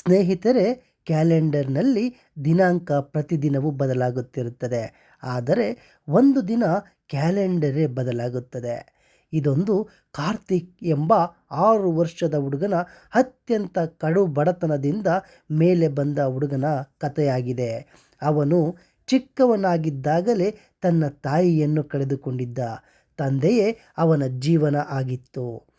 ಸ್ನೇಹಿತರೆ, ಕ್ಯಾಲೆಂಡರ್ನಲ್ಲಿ ದಿನಾಂಕ ಪ್ರತಿದಿನವೂ ಬದಲಾಗುತ್ತಿರುತ್ತದೆ. ಆದರೆ, ಒಂದು ದಿನ ಕ್ಯಾಲೆಂಡರೇ ಬದಲಾಗುತ್ತದೆ. ಇದೊಂದು ಕಾರ್ತಿಕ್ ಎಂಬ ಆರು ವರ್ಷದ ಹುಡುಗನ ಅತ್ಯಂತ ಕಡು ಬಡತನದಿಂದ ಮೇಲೆ ಬಂದ ಹುಡುಗನ ಕಥೆಯಾಗಿದೆ. ಅವನು ಚಿಕ್ಕವನಾಗಿದ್ದಾಗಲೇ ತನ್ನ ತಾಯಿಯನ್ನು ಕಳೆದುಕೊಂಡಿದ್ದ. ತಂದೆಯೇ ಅವನ ಜೀವನ ಆಗಿತ್ತು.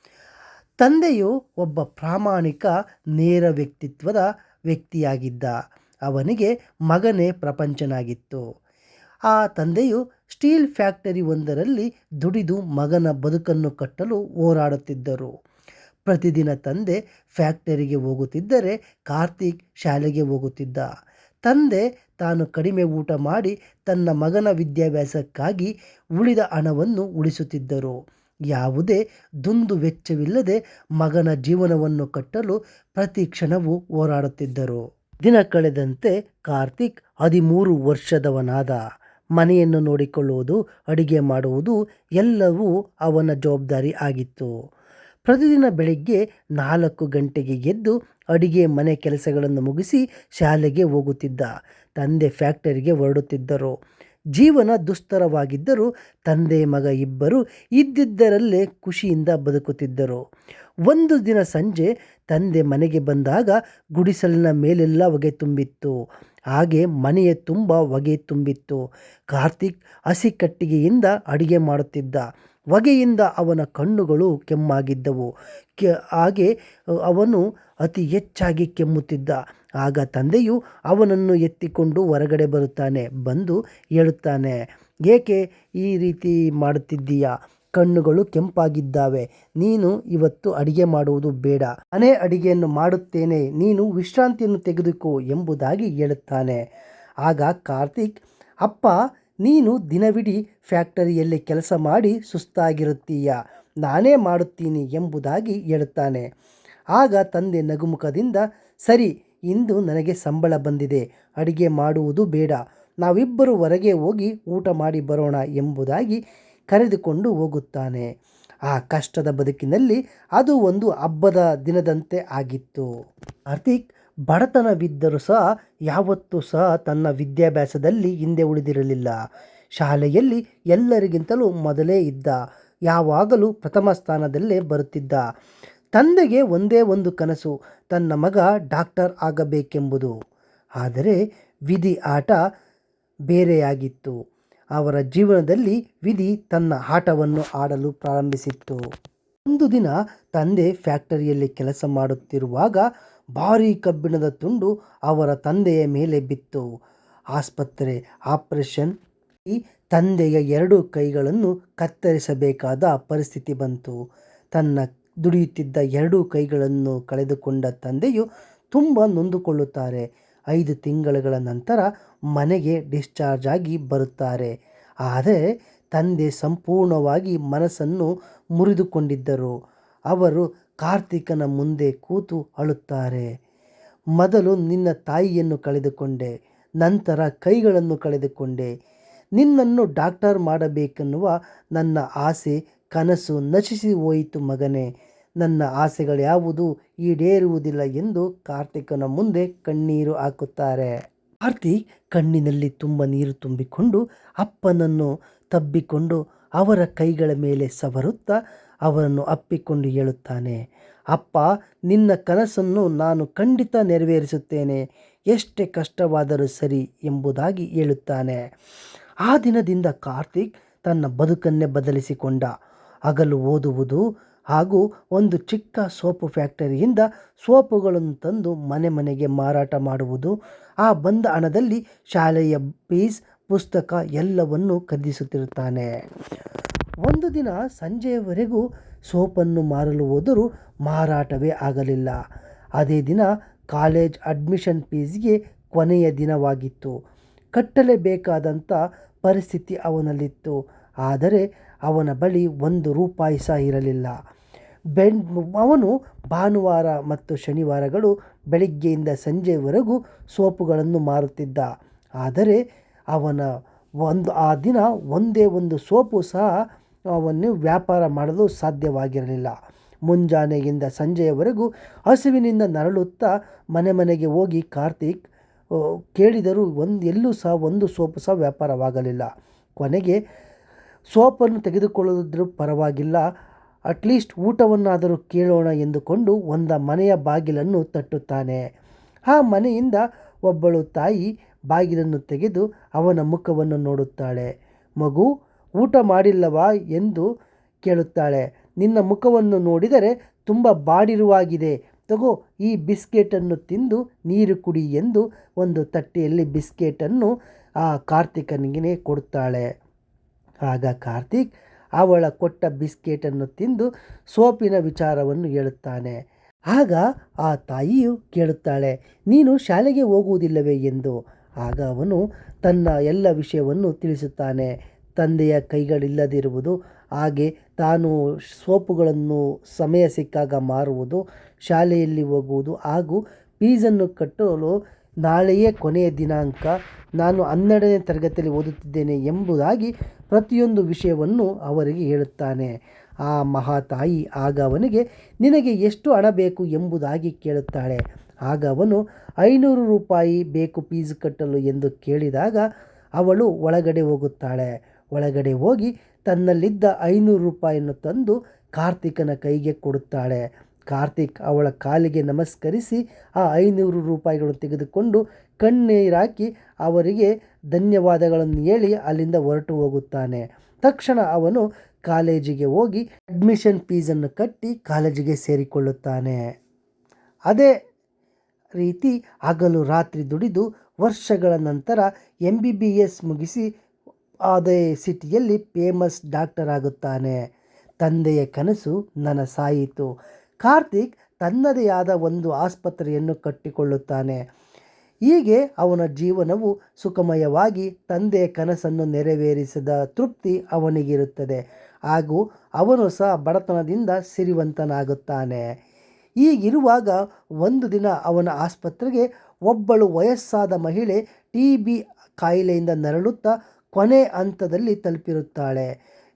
ತಂದೆಯು ಒಬ್ಬ ಪ್ರಾಮಾಣಿಕ, ನೇರ ವ್ಯಕ್ತಿತ್ವದ ವ್ಯಕ್ತಿಯಾಗಿದ್ದ. ಅವನಿಗೆ ಮಗನೇ ಪ್ರಪಂಚನಾಗಿತ್ತು. ಆ ತಂದೆಯು ಸ್ಟೀಲ್ ಫ್ಯಾಕ್ಟರಿ ಒಂದರಲ್ಲಿ ದುಡಿದು ಮಗನ ಬದುಕನ್ನು ಕಟ್ಟಲು ಹೋರಾಡುತ್ತಿದ್ದರು. ಪ್ರತಿದಿನ ತಂದೆ ಫ್ಯಾಕ್ಟರಿಗೆ ಹೋಗುತ್ತಿದ್ದರೆ ಕಾರ್ತಿಕ್ ಶಾಲೆಗೆ ಹೋಗುತ್ತಿದ್ದ. ತಂದೆ ತಾನು ಕಡಿಮೆ ಊಟ ಮಾಡಿ ತನ್ನ ಮಗನ ವಿದ್ಯಾಭ್ಯಾಸಕ್ಕಾಗಿ ಉಳಿದ ಹಣವನ್ನು ಉಳಿಸುತ್ತಿದ್ದರು. ಯಾವುದೇ ದುಂದು ವೆಚ್ಚವಿಲ್ಲದೆ ಮಗನ ಜೀವನವನ್ನು ಕಟ್ಟಲು ಪ್ರತಿ ಕ್ಷಣವೂ ಹೋರಾಡುತ್ತಿದ್ದರು. ದಿನ ಕಳೆದಂತೆ ಕಾರ್ತಿಕ್ ಹದಿಮೂರು ವರ್ಷದವನಾದ. ಮನೆಯನ್ನು ನೋಡಿಕೊಳ್ಳುವುದು, ಅಡಿಗೆ ಮಾಡುವುದು ಎಲ್ಲವೂ ಅವನ ಜವಾಬ್ದಾರಿ ಆಗಿತ್ತು. ಪ್ರತಿದಿನ ಬೆಳಿಗ್ಗೆ ನಾಲ್ಕು ಗಂಟೆಗೆ ಎದ್ದು ಅಡಿಗೆ, ಮನೆ ಕೆಲಸಗಳನ್ನು ಮುಗಿಸಿ ಶಾಲೆಗೆ ಹೋಗುತ್ತಿದ್ದ. ತಂದೆ ಫ್ಯಾಕ್ಟರಿಗೆ ಹೊರಡುತ್ತಿದ್ದರು. ಜೀವನ ದುಸ್ತರವಾಗಿದ್ದರೂ ತಂದೆ ಮಗ ಇಬ್ಬರು ಇದ್ದಿದ್ದರಲ್ಲೇ ಖುಷಿಯಿಂದ ಬದುಕುತ್ತಿದ್ದರು. ಒಂದು ದಿನ ಸಂಜೆ ತಂದೆ ಮನೆಗೆ ಬಂದಾಗ ಗುಡಿಸಲಿನ ಮೇಲೆಲ್ಲ ಹೊಗೆ ತುಂಬಿತ್ತು. ಹಾಗೆ ಮನೆಯ ತುಂಬ ಹೊಗೆ ತುಂಬಿತ್ತು. ಕಾರ್ತಿಕ್ ಹಸಿ ಕಟ್ಟಿಗೆಯಿಂದ ಅಡುಗೆ ಮಾಡುತ್ತಿದ್ದ. ಹೊಗೆಯಿಂದ ಅವನ ಕಣ್ಣುಗಳು ಕೆಮ್ಮಾಗಿದ್ದವು. ಕೆ, ಹಾಗೆ ಅವನು ಅತಿ ಹೆಚ್ಚಾಗಿ ಕೆಮ್ಮುತ್ತಿದ್ದ. ಆಗ ತಂದೆಯು ಅವನನ್ನು ಎತ್ತಿಕೊಂಡು ಹೊರಗಡೆ ಬರುತ್ತಾನೆ, ಬಂದು ಹೇಳುತ್ತಾನೆ, ಏಕೆ ಈ ರೀತಿ ಮಾಡುತ್ತಿದ್ದೀಯಾ? ಕಣ್ಣುಗಳು ಕೆಂಪಾಗಿದ್ದಾವೆ. ನೀನು ಇವತ್ತು ಅಡಿಗೆ ಮಾಡುವುದು ಬೇಡ. ಮನೆ ಅಡಿಗೆಯನ್ನು ಮಾಡುತ್ತೇನೆ. ನೀನು ವಿಶ್ರಾಂತಿಯನ್ನು ತೆಗೆದುಕೋ ಎಂಬುದಾಗಿ ಹೇಳುತ್ತಾನೆ. ಆಗ ಕಾರ್ತಿಕ್, ಅಪ್ಪ ನೀನು ದಿನವಿಡೀ ಫ್ಯಾಕ್ಟರಿಯಲ್ಲಿ ಕೆಲಸ ಮಾಡಿ ಸುಸ್ತಾಗಿರುತ್ತೀಯ. ನಾನೇ ಮಾಡುತ್ತೀನಿ ಎಂಬುದಾಗಿ ಹೇಳುತ್ತಾನೆ. ಆಗ ತಂದೆ ನಗುಮುಖದಿಂದ, ಸರಿ, ಇಂದು ನನಗೆ ಸಂಬಳ ಬಂದಿದೆ. ಅಡಿಗೆ ಮಾಡುವುದು ಬೇಡ. ನಾವಿಬ್ಬರು ಹೊರಗೆ ಹೋಗಿ ಊಟ ಮಾಡಿ ಬರೋಣ ಎಂಬುದಾಗಿ ಕರೆದುಕೊಂಡು ಹೋಗುತ್ತಾನೆ. ಆ ಕಷ್ಟದ ಬದುಕಿನಲ್ಲಿ ಅದು ಒಂದು ಹಬ್ಬದ ದಿನದಂತೆ ಆಗಿತ್ತು. ಕಾರ್ತಿಕ್ ಬಡತನವಿದ್ದರೂ ಸಹ ಯಾವತ್ತೂ ಸಹ ತನ್ನ ವಿದ್ಯಾಭ್ಯಾಸದಲ್ಲಿ ಹಿಂದೆ ಉಳಿದಿರಲಿಲ್ಲ. ಶಾಲೆಯಲ್ಲಿ ಎಲ್ಲರಿಗಿಂತಲೂ ಮೊದಲೇ ಇದ್ದ, ಯಾವಾಗಲೂ ಪ್ರಥಮ ಸ್ಥಾನದಲ್ಲೇ ಬರುತ್ತಿದ್ದ. ತಂದೆಗೆ ಒಂದೇ ಒಂದು ಕನಸು, ತನ್ನ ಮಗ ಡಾಕ್ಟರ್ ಆಗಬೇಕೆಂಬುದು. ಆದರೆ ವಿಧಿ ಆಟ ಬೇರೆಯಾಗಿತ್ತು. ಅವರ ಜೀವನದಲ್ಲಿ ವಿಧಿ ತನ್ನ ಆಟವನ್ನು ಆಡಲು ಪ್ರಾರಂಭಿಸಿತ್ತು. ಒಂದು ದಿನ ತಂದೆ ಫ್ಯಾಕ್ಟರಿಯಲ್ಲಿ ಕೆಲಸ ಮಾಡುತ್ತಿರುವಾಗ ಭಾರೀ ಕಬ್ಬಿಣದ ತುಂಡು ಅವರ ತಂದೆಯ ಮೇಲೆ ಬಿತ್ತು. ಆಸ್ಪತ್ರೆ ಆಪರೇಷನ್ ಈ ತಂದೆಯ ಎರಡು ಕೈಗಳನ್ನು ಕತ್ತರಿಸಬೇಕಾದ ಪರಿಸ್ಥಿತಿ ಬಂತು. ತನ್ನ ದುಡಿಯುತ್ತಿದ್ದ ಎರಡೂ ಕೈಗಳನ್ನು ಕಳೆದುಕೊಂಡ ತಂದೆಯು ತುಂಬ ನೊಂದುಕೊಳ್ಳುತ್ತಾರೆ. ಐದು ತಿಂಗಳುಗಳ ನಂತರ ಮನೆಗೆ ಡಿಸ್ಚಾರ್ಜ್ ಆಗಿ ಬರುತ್ತಾರೆ. ಆದರೆ ತಂದೆ ಸಂಪೂರ್ಣವಾಗಿ ಮನಸ್ಸನ್ನು ಮುರಿದುಕೊಂಡಿದ್ದರು. ಅವರು ಕಾರ್ತಿಕನ ಮುಂದೆ ಕೂತು ಅಳುತ್ತಾರೆ. ಮೊದಲು ನಿನ್ನ ತಾಯಿಯನ್ನು ಕಳೆದುಕೊಂಡೆ, ನಂತರ ಕೈಗಳನ್ನು ಕಳೆದುಕೊಂಡೆ. ನಿನ್ನನ್ನು ಡಾಕ್ಟರ್ ಮಾಡಬೇಕೆನ್ನುವ ನನ್ನ ಆಸೆ, ಕನಸು ನಶಿಸಿ ಹೋಯಿತು ಮಗನೇ. ನನ್ನ ಆಸೆಗಳ್ಯಾವುದು ಈಡೇರುವುದಿಲ್ಲ ಎಂದು ಕಾರ್ತಿಕನ ಮುಂದೆ ಕಣ್ಣೀರು ಹಾಕುತ್ತಾರೆ. ಕಾರ್ತಿಕ್ ಕಣ್ಣಿನಲ್ಲಿ ತುಂಬ ನೀರು ತುಂಬಿಕೊಂಡು ಅಪ್ಪನನ್ನು ತಬ್ಬಿಕೊಂಡು ಅವರ ಕೈಗಳ ಮೇಲೆ ಸವರುತ್ತಾ ಅವರನ್ನು ಅಪ್ಪಿಕೊಂಡು ಹೇಳುತ್ತಾನೆ, ಅಪ್ಪ, ನಿನ್ನ ಕನಸನ್ನು ನಾನು ಖಂಡಿತ ನೆರವೇರಿಸುತ್ತೇನೆ. ಎಷ್ಟೇ ಕಷ್ಟವಾದರೂ ಸರಿ ಎಂಬುದಾಗಿ ಹೇಳುತ್ತಾನೆ. ಆ ದಿನದಿಂದ ಕಾರ್ತಿಕ್ ತನ್ನ ಬದುಕನ್ನೇ ಬದಲಿಸಿಕೊಂಡ. ಹಗಲು ಓದುವುದು ಹಾಗೂ ಒಂದು ಚಿಕ್ಕ ಸೋಪು ಫ್ಯಾಕ್ಟರಿಯಿಂದ ಸೋಪುಗಳನ್ನು ತಂದು ಮನೆ ಮನೆಗೆ ಮಾರಾಟ ಮಾಡುವುದು, ಆ ಬಂದ ಹಣದಲ್ಲಿ ಶಾಲೆಯ ಫೀಸ್, ಪುಸ್ತಕ ಎಲ್ಲವನ್ನು ಖರೀದಿಸುತ್ತಿರುತ್ತಾನೆ. ಒಂದು ದಿನ ಸಂಜೆಯವರೆಗೂ ಸೋಪನ್ನು ಮಾರಲು ಹೋದರೂ ಮಾರಾಟವೇ ಆಗಲಿಲ್ಲ. ಅದೇ ದಿನ ಕಾಲೇಜ್ ಅಡ್ಮಿಷನ್ ಫೀಸ್ಗೆ ಕೊನೆಯ ದಿನವಾಗಿತ್ತು. ಕಟ್ಟಲೇಬೇಕಾದಂಥ ಪರಿಸ್ಥಿತಿ ಅವನಲ್ಲಿತ್ತು. ಆದರೆ ಅವನ ಬಳಿ ಒಂದು ರೂಪಾಯಿ ಸಹ ಇರಲಿಲ್ಲ. ಬೆನ್, ಅವನು ಭಾನುವಾರ ಮತ್ತು ಶನಿವಾರಗಳು ಬೆಳಿಗ್ಗೆಯಿಂದ ಸಂಜೆವರೆಗೂ ಸೋಪುಗಳನ್ನು ಮಾರುತ್ತಿದ್ದ. ಆದರೆ ಅವನ ಒಂದು, ಆ ದಿನ ಒಂದೇ ಒಂದು ಸೋಪು ಸಹ ಅವನ್ನು ವ್ಯಾಪಾರ ಮಾಡಲು ಸಾಧ್ಯವಾಗಿರಲಿಲ್ಲ. ಮುಂಜಾನೆಯಿಂದ ಸಂಜೆಯವರೆಗೂ ಹಸಿವಿನಿಂದ ನರಳುತ್ತಾ ಮನೆ ಮನೆಗೆ ಹೋಗಿ ಕಾರ್ತಿಕ್ ಕೇಳಿದರೂ ಒಂದು, ಎಲ್ಲೂ ಸಹ ಒಂದು ಸೋಪು ಸಹ ವ್ಯಾಪಾರವಾಗಲಿಲ್ಲ. ಕೊನೆಗೆ ಸೋಪನ್ನು ತೆಗೆದುಕೊಳ್ಳುವುದ್ರೂ ಪರವಾಗಿಲ್ಲ. ಅಟ್ಲೀಸ್ಟ್ ಊಟವನ್ನಾದರೂ ಕೇಳೋಣ ಎಂದುಕೊಂಡು ಒಂದ ಮನೆಯ ಬಾಗಿಲನ್ನು ತಟ್ಟುತ್ತಾನೆ. ಆ ಮನೆಯಿಂದ ಒಬ್ಬಳು ತಾಯಿ ಬಾಗಿಲನ್ನು ತೆಗೆದು ಅವನ ಮುಖವನ್ನು ನೋಡುತ್ತಾಳೆ. ಮಗು ಊಟ ಮಾಡಿಲ್ಲವಾ ಎಂದು ಕೇಳುತ್ತಾಳೆ. ನಿನ್ನ ಮುಖವನ್ನು ನೋಡಿದರೆ ತುಂಬ ಬಾಡಿರುವಾಗಿದೆ. ತಗೋ, ಈ ಬಿಸ್ಕೆಟನ್ನು ತಿಂದು ನೀರು ಕುಡಿ ಎಂದು ಒಂದು ತಟ್ಟೆಯಲ್ಲಿ ಬಿಸ್ಕೆಟನ್ನು ಆ ಕಾರ್ತಿಕನಿಗೆ ಕೊಡುತ್ತಾಳೆ. ಆಗ ಕಾರ್ತಿಕ್ ಅವಳ ಕೊಟ್ಟ ಬಿಸ್ಕೆಟನ್ನು ತಿಂದು ಸೋಪಿನ ವಿಚಾರವನ್ನು ಹೇಳುತ್ತಾನೆ. ಆಗ ಆ ತಾಯಿಯು ಕೇಳುತ್ತಾಳೆ, ನೀನು ಶಾಲೆಗೆ ಹೋಗುವುದಿಲ್ಲವೇ ಎಂದು. ಆಗ ಅವನು ತನ್ನ ಎಲ್ಲ ವಿಷಯವನ್ನು ತಿಳಿಸುತ್ತಾನೆ. ತಂದೆಯ ಕೈಗಳಿಲ್ಲದಿರುವುದು, ಹಾಗೆ ತಾನು ಸೋಪುಗಳನ್ನು ಸಮಯ ಸಿಕ್ಕಾಗ ಮಾರುವುದು, ಶಾಲೆಯಲ್ಲಿ ಹೋಗುವುದು ಹಾಗೂ ಫೀಸನ್ನು ಕಟ್ಟಲು ನಾಳೆಯೇ ಕೊನೆಯ ದಿನಾಂಕ, ನಾನು ಹನ್ನೆರಡನೇ ತರಗತಿಯಲ್ಲಿ ಓದುತ್ತಿದ್ದೇನೆ ಎಂಬುದಾಗಿ ಪ್ರತಿಯೊಂದು ವಿಷಯವನ್ನು ಅವರಿಗೆ ಹೇಳುತ್ತಾನೆ. ಆ ಮಹಾತಾಯಿ ಆಗ ಅವನಿಗೆ, ನಿನಗೆ ಎಷ್ಟು ಹಣ ಬೇಕು ಎಂಬುದಾಗಿ ಕೇಳುತ್ತಾಳೆ. ಆಗ ಅವನು, ಐನೂರು ರೂಪಾಯಿ ಬೇಕು ಫೀಸ್ ಕಟ್ಟಲು ಎಂದು ಕೇಳಿದಾಗ ಅವಳು ಒಳಗಡೆ ಹೋಗುತ್ತಾಳೆ. ಒಳಗಡೆ ಹೋಗಿ ತನ್ನಲ್ಲಿದ್ದ ಐನೂರು ರೂಪಾಯಿಯನ್ನು ತಂದು ಕಾರ್ತಿಕನ ಕೈಗೆ ಕೊಡುತ್ತಾಳೆ. ಕಾರ್ತಿಕ್ ಅವಳ ಕಾಲಿಗೆ ನಮಸ್ಕರಿಸಿ ಆ ಐನೂರು ರೂಪಾಯಿಗಳನ್ನು ತೆಗೆದುಕೊಂಡು ಕಣ್ಣೀರಾಕಿ ಅವರಿಗೆ ಧನ್ಯವಾದಗಳನ್ನು ಹೇಳಿ ಅಲ್ಲಿಂದ ಹೊರಟು ಹೋಗುತ್ತಾನೆ. ತಕ್ಷಣ ಅವನು ಕಾಲೇಜಿಗೆ ಹೋಗಿ ಅಡ್ಮಿಷನ್ ಫೀಸನ್ನು ಕಟ್ಟಿ ಕಾಲೇಜಿಗೆ ಸೇರಿಕೊಳ್ಳುತ್ತಾನೆ. ಅದೇ ರೀತಿ ಹಗಲು ರಾತ್ರಿ ದುಡಿದು ವರ್ಷಗಳ ನಂತರ ಎಂ ಬಿ ಬಿ ಎಸ್ ಮುಗಿಸಿ ಅದೇ ಸಿಟಿಯಲ್ಲಿ ಫೇಮಸ್ ಡಾಕ್ಟರ್ ಆಗುತ್ತಾನೆ. ತಂದೆಯ ಕನಸು ನನಸಾಯಿತು. ಕಾರ್ತಿಕ್ ತನ್ನದೇ ಆದ ಒಂದು ಆಸ್ಪತ್ರೆಯನ್ನು ಕಟ್ಟಿಕೊಳ್ಳುತ್ತಾನೆ. ಹೀಗೆ ಅವನ ಜೀವನವು ಸುಖಮಯವಾಗಿ ತಂದೆಯ ಕನಸನ್ನು ನೆರವೇರಿಸಿದ ತೃಪ್ತಿ ಅವನಿಗಿರುತ್ತದೆ. ಹಾಗೂ ಅವನು ಸಹ ಬಡತನದಿಂದ ಸಿರಿವಂತನಾಗುತ್ತಾನೆ. ಹೀಗಿರುವಾಗ ಒಂದು ದಿನ ಅವನ ಆಸ್ಪತ್ರೆಗೆ ಒಬ್ಬಳು ವಯಸ್ಸಾದ ಮಹಿಳೆ ಟಿ ಬಿ ಕಾಯಿಲೆಯಿಂದ ನರಳುತ್ತಾ ಕೊನೆ ಹಂತದಲ್ಲಿ ತಲುಪಿರುತ್ತಾಳೆ.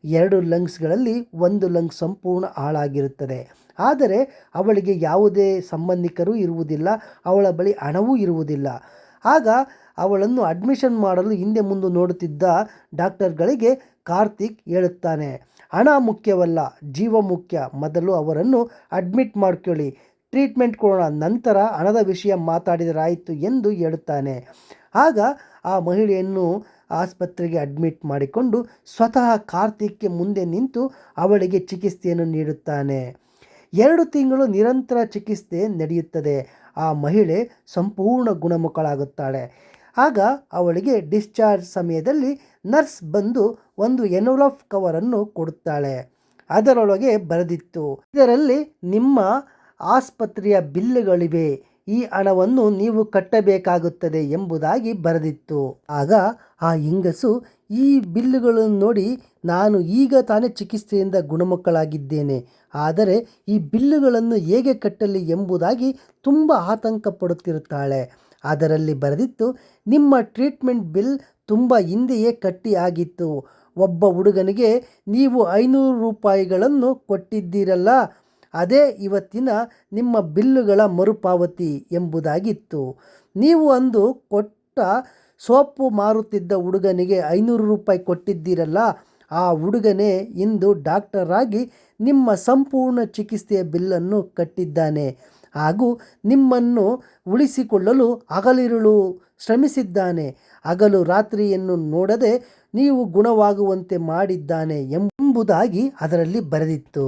ಎರಡು ಲಂಗ್ಸ್ಗಳಲ್ಲಿ ಒಂದು ಲಂಗ್ಸ್ ಸಂಪೂರ್ಣ ಹಾಳಾಗಿರುತ್ತದೆ. ಆದರೆ ಅವಳಿಗೆ ಯಾವುದೇ ಸಂಬಂಧಿಕರು ಇರುವುದಿಲ್ಲ, ಅವಳ ಬಳಿ ಹಣವೂ ಇರುವುದಿಲ್ಲ. ಆಗ ಅವಳನ್ನು ಅಡ್ಮಿಷನ್ ಮಾಡಲು ಹಿಂದೆ ಮುಂದೆ ನೋಡುತ್ತಿದ್ದ ಡಾಕ್ಟರ್ಗಳಿಗೆ ಕಾರ್ತಿಕ್ ಹೇಳುತ್ತಾನೆ, ಹಣ ಮುಖ್ಯವಲ್ಲ, ಜೀವ ಮುಖ್ಯ, ಮೊದಲು ಅವರನ್ನು ಅಡ್ಮಿಟ್ ಮಾಡ್ಕೊಳ್ಳಿ. ಟ್ರೀಟ್ಮೆಂಟ್ ಕೊಡೋಣ, ನಂತರ ಹಣದ ವಿಷಯ ಮಾತಾಡಿದರಾಯಿತು ಎಂದು ಹೇಳುತ್ತಾನೆ. ಆಗ ಆ ಮಹಿಳೆಯನ್ನು ಆಸ್ಪತ್ರೆಗೆ ಅಡ್ಮಿಟ್ ಮಾಡಿಕೊಂಡು ಸ್ವತಃ ಕಾರ್ತಿಕ್ಗೆ ಮುಂದೆ ನಿಂತು ಅವಳಿಗೆ ಚಿಕಿತ್ಸೆಯನ್ನು ನೀಡುತ್ತಾನೆ. ಎರಡು ತಿಂಗಳು ನಿರಂತರ ಚಿಕಿತ್ಸೆ ನಡೆಯುತ್ತದೆ. ಆ ಮಹಿಳೆ ಸಂಪೂರ್ಣ ಗುಣಮುಖಳಾಗುತ್ತಾಳೆ. ಆಗ ಅವಳಿಗೆ ಡಿಸ್ಚಾರ್ಜ್ ಸಮಯದಲ್ಲಿ ನರ್ಸ್ ಬಂದು ಒಂದು ಎನೋಲಾಫ್ ಕವರನ್ನು ಕೊಡುತ್ತಾಳೆ. ಅದರೊಳಗೆ ಬರೆದಿತ್ತು, ಇದರಲ್ಲಿ ನಿಮ್ಮ ಆಸ್ಪತ್ರೆಯ ಬಿಲ್ಲುಗಳಿವೆ ಈ ಹಣವನ್ನು ನೀವು ಕಟ್ಟಬೇಕಾಗುತ್ತದೆ ಎಂಬುದಾಗಿ ಬರೆದಿತ್ತು. ಆಗ ಆ ಹೆಂಗಸು, ಈ ಬಿಲ್ಲುಗಳನ್ನು ನೋಡಿ ನಾನು ಈಗ ತಾನೇ ಚಿಕಿತ್ಸೆಯಿಂದ ಗುಣಮುಖಳಾಗಿದ್ದೇನೆ. ಆದರೆ ಈ ಬಿಲ್ಲುಗಳನ್ನು ಹೇಗೆ ಕಟ್ಟಲಿ ಎಂಬುದಾಗಿ ತುಂಬ ಆತಂಕ ಪಡುತ್ತಿರುತ್ತಾಳೆ ಅದರಲ್ಲಿ ಬರೆದಿತ್ತು, ನಿಮ್ಮ ಟ್ರೀಟ್ಮೆಂಟ್ ಬಿಲ್ ತುಂಬ ಹಿಂದೆಯೇ ಕಟ್ಟಿ ಆಗಿತ್ತು. ಒಬ್ಬ ಹುಡುಗನಿಗೆ ನೀವು ಐನೂರು ರೂಪಾಯಿಗಳನ್ನು ಕೊಟ್ಟಿದ್ದೀರಲ್ಲ ಅದೇ ಇವತ್ತಿನ ನಿಮ್ಮ ಬಿಲ್ಲುಗಳ ಮರುಪಾವತಿ ಎಂಬುದಾಗಿತ್ತು. ನೀವು ಅಂದು ಕೊಟ್ಟ ಸೋಪು ಮಾರುತ್ತಿದ್ದ ಹುಡುಗನಿಗೆ ಐನೂರು ರೂಪಾಯಿ ಕೊಟ್ಟಿದ್ದೀರಲ್ಲ, ಆ ಹುಡುಗನೇ ಇಂದು ಡಾಕ್ಟರಾಗಿ ನಿಮ್ಮ ಸಂಪೂರ್ಣ ಚಿಕಿತ್ಸೆಯ ಬಿಲ್ಲನ್ನು ಕಟ್ಟಿದ್ದಾನೆ. ಹಾಗೂ ನಿಮ್ಮನ್ನು ಉಳಿಸಿಕೊಳ್ಳಲು ಹಗಲಿರುಳು ಶ್ರಮಿಸಿದ್ದಾನೆ. ಹಗಲು ರಾತ್ರಿಯನ್ನು ನೋಡದೆ ನೀವು ಗುಣವಾಗುವಂತೆ ಮಾಡಿದ್ದಾನೆ ಎಂಬುದಾಗಿ ಅದರಲ್ಲಿ ಬರೆದಿತ್ತು.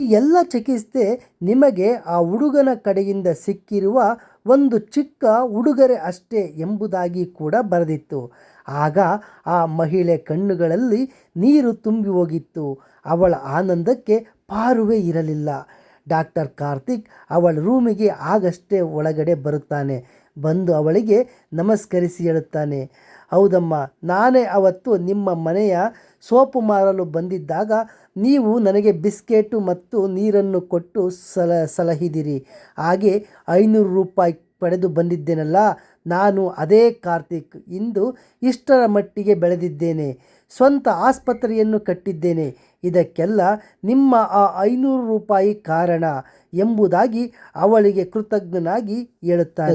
ಎಲ್ಲ ಚಿಕಿತ್ಸೆ ನಿಮಗೆ ಆ ಹುಡುಗನ ಕಡೆಯಿಂದ ಸಿಕ್ಕಿರುವ ಒಂದು ಚಿಕ್ಕ ಉಡುಗೊರೆ ಅಷ್ಟೇ ಎಂಬುದಾಗಿ ಕೂಡ ಬರೆದಿತ್ತು. ಆಗ ಆ ಮಹಿಳೆ ಕಣ್ಣುಗಳಲ್ಲಿ ನೀರು ತುಂಬಿ ಹೋಗಿತ್ತು. ಅವಳ ಆನಂದಕ್ಕೆ ಪಾರುವೆ ಇರಲಿಲ್ಲ. ಡಾಕ್ಟರ್ ಕಾರ್ತಿಕ್ ಅವಳ ರೂಮಿಗೆ ಆಗಷ್ಟೇ ಒಳಗಡೆ ಬರುತ್ತಾನೆ. ಬಂದು ಅವಳಿಗೆ ನಮಸ್ಕರಿಸಿ ಹೇಳುತ್ತಾನೆ. ಹೌದಮ್ಮ, ನಾನೇ ಅವತ್ತು ನಿಮ್ಮ ಮನೆಯ ಸೋಪು ಮಾರಲು ಬಂದಿದ್ದಾಗ ನೀವು ನನಗೆ ಬಿಸ್ಕೆಟು ಮತ್ತು ನೀರನ್ನು ಕೊಟ್ಟು ಸಲ, ಸಲಹಿದಿರಿ. ಹಾಗೆ ಐನೂರು ರೂಪಾಯಿ ಪಡೆದು ಬಂದಿದ್ದೇನಲ್ಲ, ನಾನು ಅದೇ ಕಾರ್ತಿಕ್ ಇಂದು ಇಷ್ಟರ ಮಟ್ಟಿಗೆ ಬೆಳೆದಿದ್ದೇನೆ. ಸ್ವಂತ ಆಸ್ಪತ್ರೆಯನ್ನು ಕಟ್ಟಿದ್ದೇನೆ. ಇದಕ್ಕೆಲ್ಲ ನಿಮ್ಮ ಆ ಐನೂರು ರೂಪಾಯಿ ಕಾರಣ ಎಂಬುದಾಗಿ ಅವಳಿಗೆ ಕೃತಜ್ಞನಾಗಿ ಹೇಳುತ್ತಾ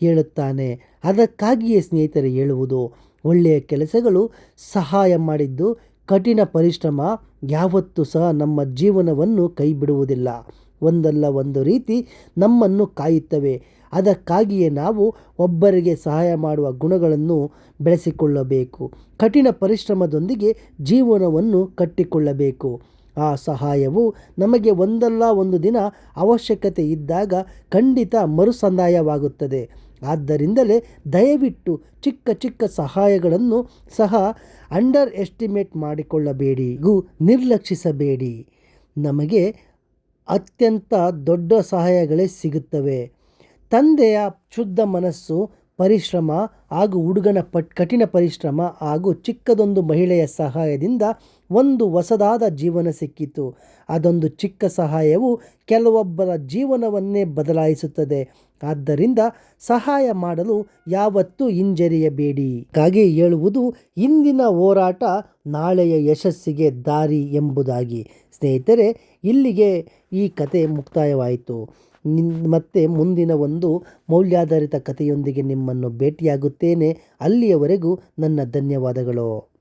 ಹೇಳುತ್ತಾನೆ. ಅದಕ್ಕಾಗಿಯೇ ಸ್ನೇಹಿತರೆ ಹೇಳುವುದು, ಒಳ್ಳೆಯ ಕೆಲಸಗಳು ಸಹಾಯ ಮಾಡಿದ್ದು ಕಠಿಣ ಪರಿಶ್ರಮ ಯಾವತ್ತೂ ಸಹ ನಮ್ಮ ಜೀವನವನ್ನು ಕೈಬಿಡುವುದಿಲ್ಲ. ಒಂದಲ್ಲ ಒಂದು ರೀತಿ ನಮ್ಮನ್ನು ಕಾಯುತ್ತವೆ. ಅದಕ್ಕಾಗಿಯೇ ನಾವು ಒಬ್ಬರಿಗೆ ಸಹಾಯ ಮಾಡುವ ಗುಣಗಳನ್ನು ಬೆಳೆಸಿಕೊಳ್ಳಬೇಕು. ಕಠಿಣ ಪರಿಶ್ರಮದೊಂದಿಗೆ ಜೀವನವನ್ನು ಕಟ್ಟಿಕೊಳ್ಳಬೇಕು. ಆ ಸಹಾಯವು ನಮಗೆ ಒಂದಲ್ಲ ಒಂದು ದಿನ ಅವಶ್ಯಕತೆ ಇದ್ದಾಗ ಖಂಡಿತ ಮರುಸಂದಾಯವಾಗುತ್ತದೆ. ಆದ್ದರಿಂದಲೇ ದಯವಿಟ್ಟು ಚಿಕ್ಕ ಚಿಕ್ಕ ಸಹಾಯಗಳನ್ನು ಸಹ ಅಂಡರ್ ಎಸ್ಟಿಮೇಟ್ ಮಾಡಿಕೊಳ್ಳಬೇಡಿ. ನಿರ್ಲಕ್ಷಿಸಬೇಡಿ. ನಮಗೆ ಅತ್ಯಂತ ದೊಡ್ಡ ಸಹಾಯಗಳೇ ಸಿಗುತ್ತವೆ. ತಂದೆಯ ಶುದ್ಧ ಮನಸ್ಸು ಪರಿಶ್ರಮ ಹಾಗೂ ಹುಡುಗನ ಪಟ್, ಕಠಿಣ ಪರಿಶ್ರಮ ಹಾಗೂ ಚಿಕ್ಕದೊಂದು ಮಹಿಳೆಯ ಸಹಾಯದಿಂದ ಒಂದು ಹೊಸದಾದ ಜೀವನ ಸಿಕ್ಕಿತು. ಅದೊಂದು ಚಿಕ್ಕ ಸಹಾಯವು ಕೆಲವೊಬ್ಬರ ಜೀವನವನ್ನೇ ಬದಲಾಯಿಸುತ್ತದೆ. ಆದ್ದರಿಂದ ಸಹಾಯ ಮಾಡಲು ಯಾವತ್ತೂ ಹಿಂಜರಿಯಬೇಡಿ. ಹಾಗೆ ಹೇಳುವುದು, ಇಂದಿನ ಹೋರಾಟ ನಾಳೆಯ ಯಶಸ್ಸಿಗೆ ದಾರಿ ಎಂಬುದಾಗಿ. ಸ್ನೇಹಿತರೆ, ಇಲ್ಲಿಗೆ ಈ ಕತೆ ಮುಕ್ತಾಯವಾಯಿತು. ನಿನ್ ಮತ್ತೆ ಮುಂದಿನ ಒಂದು ಮೌಲ್ಯಾಧಾರಿತ ಕಥೆಯೊಂದಿಗೆ ನಿಮ್ಮನ್ನು ಭೇಟಿಯಾಗುತ್ತೇನೆ. ಅಲ್ಲಿಯವರೆಗೂ ನನ್ನ ಧನ್ಯವಾದಗಳು.